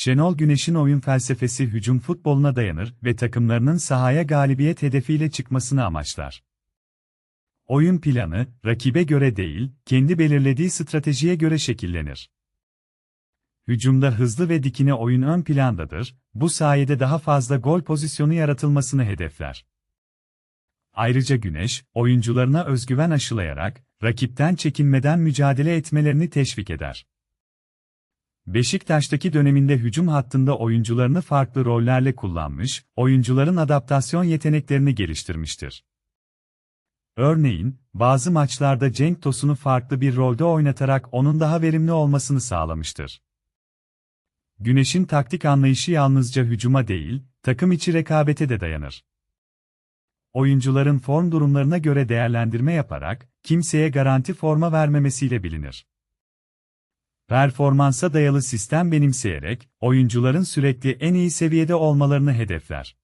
Şenol Güneş'in oyun felsefesi hücum futboluna dayanır ve takımlarının sahaya galibiyet hedefiyle çıkmasını amaçlar. Oyun planı, rakibe göre değil, kendi belirlediği stratejiye göre şekillenir. Hücumda hızlı ve dikine oyun ön plandadır, bu sayede daha fazla gol pozisyonu yaratılmasını hedefler. Ayrıca Güneş, oyuncularına özgüven aşılayarak, rakipten çekinmeden mücadele etmelerini teşvik eder. Beşiktaş'taki döneminde hücum hattında oyuncularını farklı rollerle kullanmış, oyuncuların adaptasyon yeteneklerini geliştirmiştir. Örneğin, bazı maçlarda Cenk Tosun'u farklı bir rolde oynatarak onun daha verimli olmasını sağlamıştır. Güneş'in taktik anlayışı yalnızca hücuma değil, takım içi rekabete de dayanır. Oyuncuların form durumlarına göre değerlendirme yaparak, kimseye garanti forma vermemesiyle bilinir. Performansa dayalı sistem benimseyerek, oyuncuların sürekli en iyi seviyede olmalarını hedefler.